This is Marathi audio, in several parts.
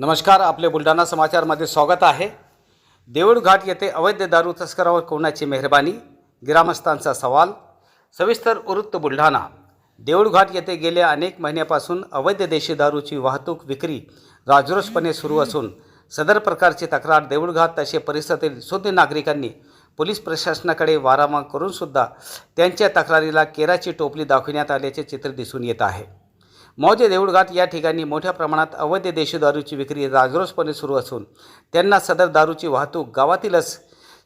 नमस्कार आपले बुलढाणा समाचारमध्ये स्वागत आहे. देऊळघाट येथे अवैध दारू तस्करावर कोणाची मेहरबानी? ग्रामस्थांचा सवाल. सविस्तर वृत्त बुलढाणा. देऊळघाट येथे गेल्या अनेक महिन्यापासून अवैध देशी दारूची वाहतूक विक्री राजरोसपणे सुरू असून सदर प्रकारची तक्रार देऊळघाट तसे परिसरातील शुद्ध नागरिकांनी पोलीस प्रशासनाकडे वारंवार करूनसुद्धा त्यांच्या तक्रारीला केराची टोपली दाखविण्यात आल्याचे चित्र दिसून येत आहे. मौजे देऊळघाट या ठिकाणी मोठ्या प्रमाणात अवैध देशी दारूची विक्री राजरोसपणे सुरू असून त्यांना सदर दारूची वाहतूक गावातीलच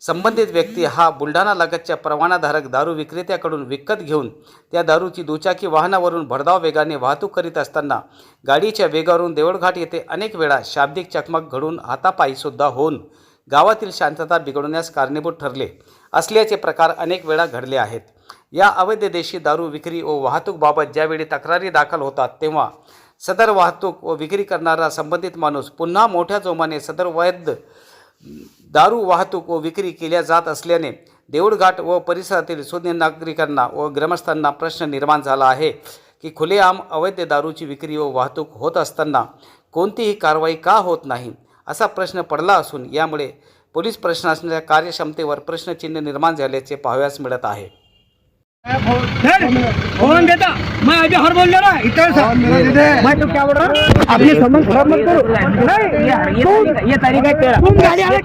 संबंधित व्यक्ती हा बुलढाणा लगतच्या परवानाधारक दारू विक्रेत्याकडून विकत घेऊन त्या दारूची दुचाकी वाहनावरून भरधाव वेगाने वाहतूक करीत असताना गाडीच्या वेगावरून देवळघाट येथे अनेक वेळा शाब्दिक चकमक घडून हातापायीसुद्धा होऊन गावातील शांतता बिघडवण्यास कारणीभूत ठरले असल्याचे प्रकार अनेक वेळा घडले आहेत. या अवैध देशी दारू विक्री व वाहतूकबाबत ज्यावेळी तक्रारी दाखल होतात तेव्हा सदर वाहतूक व विक्री करणारा संबंधित माणूस पुन्हा मोठ्या जोमाने सदर वैध दारू वाहतूक व विक्री केल्या जात असल्याने देऊळघाट व परिसरातील सुज्ञ नागरिकांना व ग्रामस्थांना प्रश्न निर्माण झाला आहे की खुलेआम अवैध दारूची विक्री व वाहतूक होत असताना कोणतीही कारवाई का होत नाही असा प्रश्न पडला असून यामुळे पोलीस प्रशासनाच्या कार्यक्षमतेवर प्रश्नचिन्ह निर्माण झाल्याचे पाहाव्यास मिळत आहे. फोन देता. मैं अभी हर बोल रहा इतना सा. मैं तो क्या बोल रहा अपने संबंध खराब मत करो. नहीं ये, तरीका तेरा। तुम गाड़ी आगे